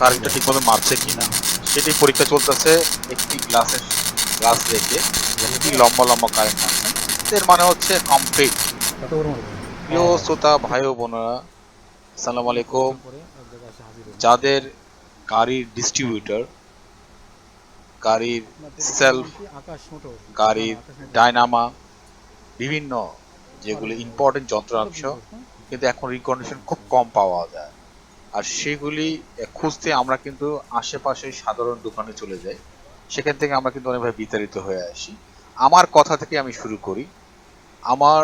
কারেন্টটা ঠিকমতো মারছে কিনা সেটি পরীক্ষা চলতেছে একটি গ্লাসের গ্লাস রেখে একটি লম্বা লম্বা কারেন্ট মারছে এর মানে হচ্ছে কমপ্লিট প্রিয় শ্রোতা, ভাই ও বোনেরা, আসসালামু আলাইকুম। যাদের গাড়ির ডিস্ট্রিবিউটর গাড়ির সেলফ গাড়ির ডায়নামা বিভিন্ন যেগুলি ইম্পর্টেন্ট যন্ত্রাংশ, কিন্তু এখন রিকন্ডিশন খুব কম পাওয়া যায়। আর সেগুলি খুঁজতে আমরা কিন্তু আশেপাশে সাধারণ দোকানে চলে যাই। সেখান থেকে আমরা কিন্তু অনেকভাবে বিতাড়িত হয়ে আসি। আমার কথা থেকে আমি শুরু করি। আমার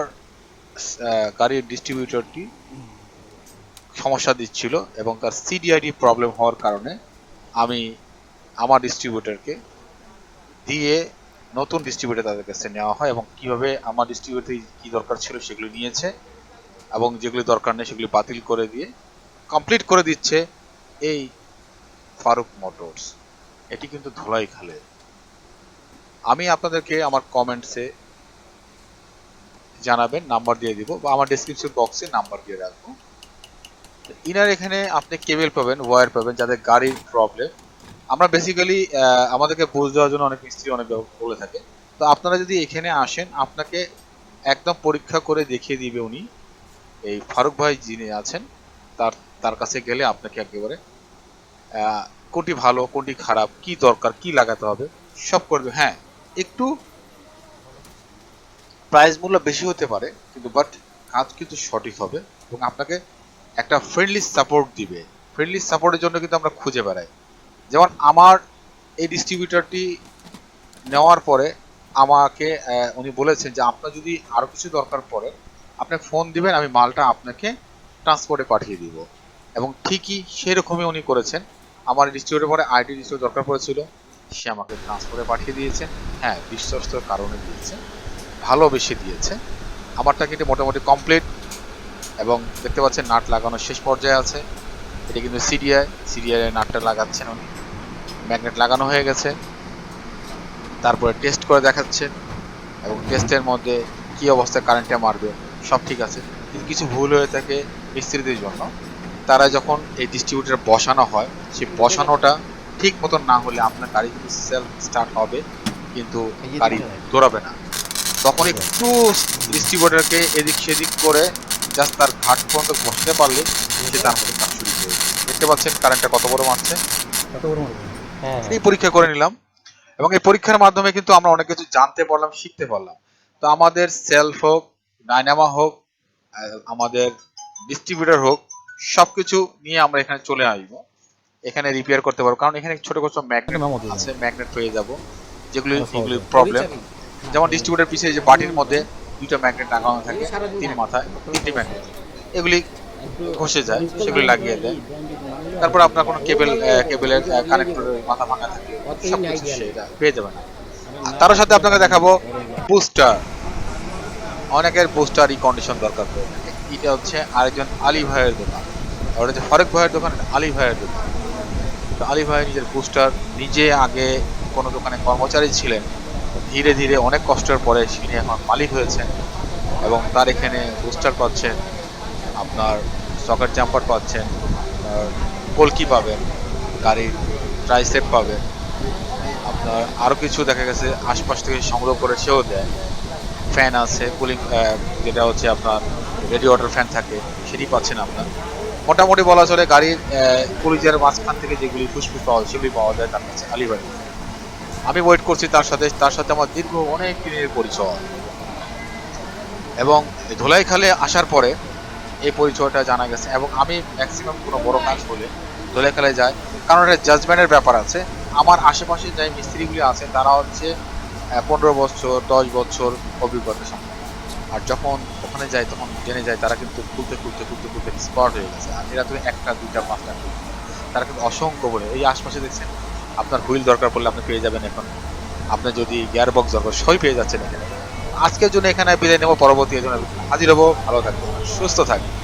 গাড়ির ডিস্ট্রিবিউটরটি সমস্যা দিচ্ছিল এবং তার সিডিআইডি প্রবলেম হওয়ার কারণে আমি আমার ডিস্ট্রিবিউটরকে দিয়ে নতুন ডিস্ট্রিবিউটর তাদের কাছে নেওয়া হয় এবং কীভাবে আমার ডিস্ট্রিবিউটর কি দরকার ছিল সেগুলো নিয়েছে এবং যেগুলি দরকার নেই সেগুলি বাতিল করে দিয়ে কমপ্লিট করে দিচ্ছে এই ফারুক মোটরস। এটি কিন্তু ধুলাই খালে। আমি আপনাদেরকে আমার কমেন্টসে জানাবেন নাম্বার দিয়ে দিব, বা আমার ডেসক্রিপশন বক্সে নাম্বার দিয়ে রাখব। ইনার এখানে আপনি কেবল পাবেন ওয়্যার পাবেন যাদের গাড়ির প্রবলেম আমরা বেসিক্যালি আমাদেরকে বুঝ দেওয়ার জন্য অনেক মিস্ত্রি অনেক বলে থাকে। তো আপনারা যদি এখানে আসেন, আপনাকে একদম পরীক্ষা করে দেখিয়ে দিবে উনি। এই ফারুক ভাই যিনি আছেন, তার তার কাছে গেলে আপনাকে একেবারে কোনটি ভালো, কোনটি খারাপ, কি দরকার, কি লাগাতে হবে, সব করবে। হ্যাঁ একটু প্রাইস মূল্য বেশি হতে পারে, কিন্তু বাট কাজ কিন্তু সঠিক হবে এবং আপনাকে একটা ফ্রেন্ডলি সাপোর্ট দিবে। ফ্রেন্ডলি সাপোর্টের জন্য কিন্তু আমরা খুঁজে বেড়াই। যেমন আমার এই ডিস্ট্রিবিউটারটি নেওয়ার পরে আমাকে উনি বলেছেন যে আপনার যদি আরও কিছু দরকার পড়ে, আপনি ফোন দিবেন, আমি মালটা আপনাকে ট্রান্সপোর্টে পাঠিয়ে দিব। এবং ঠিকই সেরকমই উনি করেছেন। আমার ডিস্ট্রিবিউটর পরে আইটি ডিস্ট্রিবিউটর দরকার পড়েছিল, সে আমাকে ট্রান্সপোর্টে পাঠিয়ে দিয়েছেন হ্যাঁ বিশ্বস্ত কারণে দিয়েছে। ভালোবেসে দিয়েছে। আমারটা কিন্তু মোটামুটি কমপ্লিট এবং দেখতে পাচ্ছেন নাট লাগানো শেষ পর্যায়ে আছে। এটা কিন্তু সিডিআই সিডিআই নাটটা লাগাচ্ছেন উনি। ম্যাগনেট লাগানো হয়ে গেছে। তারপরে টেস্ট করে দেখাচ্ছেন এবং টেস্টের মধ্যে কি অবস্থায় কারেন্টটা মারবে, সব ঠিক আছে। কিন্তু কিছু ভুল হয়ে থাকে মিস্ত্রিদের জন্য। তারা যখন এই ডিস্ট্রিবিউটার বসানো হয় সেই বসানোটা ঠিক মতন না হলে আপনার গাড়ি কিন্তু সেলফ স্টার্ট হবে কিন্তু গাড়ি দৌড়াবে না। তখন একটু ডিস্ট্রিবিউটারকে এদিক সেদিক করে জাস্ট তার ঘাট পর্যন্ত বসতে পারলে সে তার মধ্যে কাজ শুরু করবে দেখতে পাচ্ছেন কারেন্টটা কত বড় মারছে? কত বড় মারবে? হ্যাঁ। এই পরীক্ষা করে নিলাম। এবং এই পরীক্ষার মাধ্যমে কিন্তু আমরা অনেক কিছু জানতে পারলাম শিখতে পারলাম। তো আমাদের সেলফ হোক ডাইনামা হোক আমাদের ডিস্ট্রিবিউটার হোক সবকিছু নিয়ে আমরা এখানে চলে আসব। এখানে রিপেয়ার করতে পারব। কারণ এখানে ছোট ছোট ম্যাগনেট আছে ম্যাগনেট পেয়ে যাব। যেগুলি আচ্ছা, এগুলি। প্রবলেম যেমন ডিস্ট্রিবিউটর পিছিয়ে যে বাটির মধ্যে দুইটা ম্যাগনেট লাগানো থাকে তিন মাথায় তিনটি ম্যাগনেট এগুলি ঘষে যায় সেগুলি লাগিয়ে দেয়। তারপর আপনার কোনো কেবল কেবলের কানেক্টরের মাথা ভাঙা থাকে সব কিছু সেটা পেয়ে যাবেন। তার সাথে আপনাকে দেখাবো বুস্টার অনেকের বুস্টার ই কন্ডিশন দরকার পড়ে এটা হচ্ছে আরেকজন আলী ভাইয়ের দোকান। আর ওটা হরেক ভাইয়ের দোকান আলী ভাইয়ের দোকান। তো আলী ভাই নিজের বুস্টার নিজে আগে কোনো দোকানে কর্মচারী ছিলেন, ধীরে ধীরে অনেক কষ্টের পরে তিনি এখন মালিক হয়েছেন এবং তার এখানে বুস্টার পাচ্ছেন, আপনার সকেট জাম্পার পাচ্ছেন কলকি পাবেন, গাড়ির ট্রাইসেপ পাবেন, আপনার আরও কিছু দেখা গেছে, আশপাশ থেকে সংগ্রহ করে সেও দেয়। ফ্যান আছে, কুলিং যেটা হচ্ছে আপনার রেডিওয়াটার ফ্যান থাকে, সেটি পাচ্ছেন আপনার। মোটামুটি বলা চলে গাড়ির কলিজার মাঝখান থেকে যেগুলি ফুসফুস পাওয়া যায় সেগুলি পাওয়া যায়, তার কাছে আলিবাড়ি আমি ওয়েট করছি তার সাথে তার সাথে আমার দীর্ঘ অনেক দিনের পরিচয়। এবং ধোলাইখালে আসার পরে এই পরিচয়টা জানা গেছে। এবং আমি ম্যাক্সিমাম কোনো বড় কাজ হলে ধোলাইখালে যাই। কারণ এটা জাজমেন্টের ব্যাপার আছে। আমার আশেপাশে যে মিস্ত্রিগুলি আছে, তারা হচ্ছে পনেরো বছর, দশ বছর অভিজ্ঞতা সম্পন্ন। আর যখন ওখানে যায়, তখন জেনে যায়, তারা কিন্তু খুলতে খুলতে খুলতে খুলতে স্পট হয়ে গেছে। আর এরা তো একটা, দুইটা, পাঁচটা। তারা কিন্তু অসংখ্য বলে। এই আশপাশে দেখছেন, আপনার হুইল দরকার পড়লে আপনি পেয়ে যাবেন এখন। আপনি যদি গিয়ার বক্স দরকার, সবই পেয়ে যাচ্ছেন এখানে। আজকের জন্য এখানে বিদায় নেব, পরবর্তী জন্য হাজির হব। ভালো থাকবেন, সুস্থ থাকবেন।